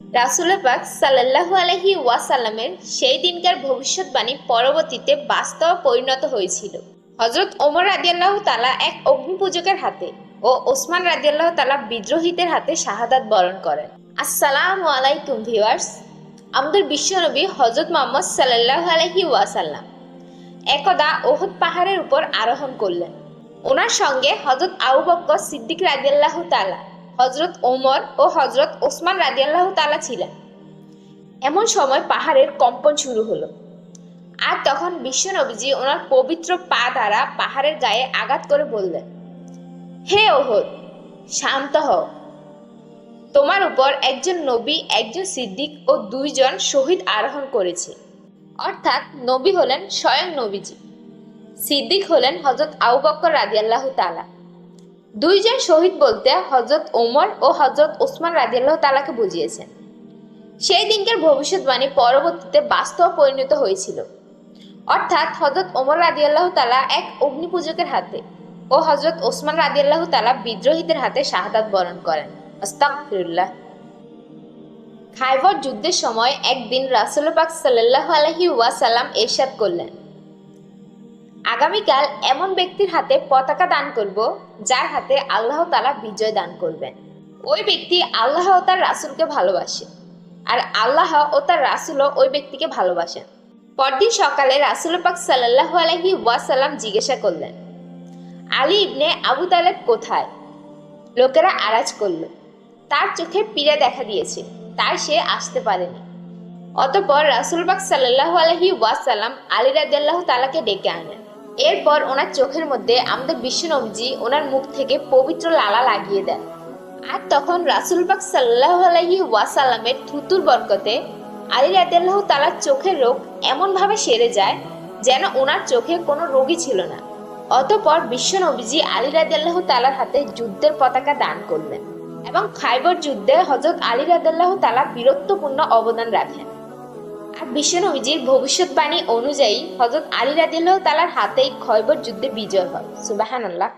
রাসুল পাক সাল্লাহু আলহি ওয়াসাল্লামের সেই দিনকার ভবিষ্যৎবাণী পরবর্তীতে বাস্তব পরিণত হয়েছিল। হজরত ওমর রাদিয়াল্লাহ তালা এক হাতে ও ওসমান রাদিয়াল্লাহ তালা বিদ্রোহীদের হাতে শাহাদাত বরণ করেন। আসসালামু আলাইকুম ভিউয়ার্স, আমাদের বিশ্বনবী হজরত মোহাম্মদ সাল্লাহ আলহি ওয়াসাল্লাম একদা ওহুদ পাহাড়ের উপর আরোহণ করলেন। ওনার সঙ্গে হজরত আবু বক্কর সিদ্দিক রাদিয়াল্লাহ তালা হজরত ওমর ও হজরত ওসমান রাদিয়াল্লাহ তালা ছিলেন। এমন সময় পাহাড়ের কম্পন শুরু হলো। আর তখন বিশ্বনবীজি ওনার পবিত্র পা দ্বারা পাহাড়ের গায়ে আঘাত করে বললেন, হে ওহদ, শান্ত হও। তোমার উপর একজন নবী, একজন সিদ্দিক ও দুইজন শহীদ আরোহণ করেছে। অর্থাৎ নবী হলেন স্বয়ং নবীজি। সিদ্দিক হলেন হজরত আবু বক্কর রাদিয়াল্লাহ তালা দুইজন শহীদ বলতে হজরত ওমর ও হজরত ওসমান রাদিয়াল্লাহ তালাকে বুঝিয়েছেন। সেই দিনকার ভবিষ্যৎবাণী পরবর্তীতে বাস্তব পরিণত হয়েছিল। অর্থাৎ হজরত ওমর রাদিয়াল্লাহ তালা এক অগ্নিপূজকের হাতে ও হজরত ওসমান রাদিয়াল্লাহ তালা বিদ্রোহীদের হাতে শাহাদাত বরণ করেন। আস্তাগফিরুল্লাহ। খাইবর যুদ্ধের সময় একদিন রাসুল পাক সাল্লাহ আলহি ওয়াসাল্লাম এরশাদ করলেন। আগামীকাল এমন ব্যক্তির হাতে পতাকা দান করব, যার হাতে আল্লাহ তালা বিজয় দান করবেন। ওই ব্যক্তি আল্লাহ ও তার রাসুলকে ভালোবাসে, আর আল্লাহ ও তার রাসুলও ওই ব্যক্তিকে ভালোবাসেন। পরদিন সকালে রাসুল পাক সাল্লাহ আলহি ওয়াসাল্লাম জিজ্ঞাসা করলেন, আলী ইবনে আবু তালেব কোথায়? লোকেরা আরাজ করল, তার চোখে পীড়া দেখা দিয়েছে, তাই সে আসতে পারেনি। অতপর রাসুল পাক সাল্লাহ আলহি ওয়াসাল্লাম আলী রাদিয়াল্লাহ তালাকে ডেকে আনলেন এরপর ওনার চোখের মধ্যে আমাদের বিশ্বনবজি ওনার মুখ থেকে পবিত্র লালা লাগিয়ে দেন। আর তখন রাসুল পাক সাল্লাহ আলহি ওয়াসাল্লামের থুতুর বরকতে আলী রাদিয়াল্লাহ তালার চোখের রোগ এমনভাবে সেরে যায় যেন ওনার চোখে কোনো রোগী ছিল না। অতপর বিশ্বনবীজি আলী রাদিয়াল্লাহ তালার হাতে যুদ্ধের পতাকা দান করলেন এবং খাইবর যুদ্ধে হজরত আলী রাদিয়াল্লাহ তালা বীরত্বপূর্ণ অবদান রাখেন। বিশ্বনবীজির ভবিষ্যৎবাণী অনুযায়ী হজরত আলী রাদিল্লাহ তালার হাতেই খয়বর যুদ্ধে বিজয় হয়। সুবাহান আল্লাহ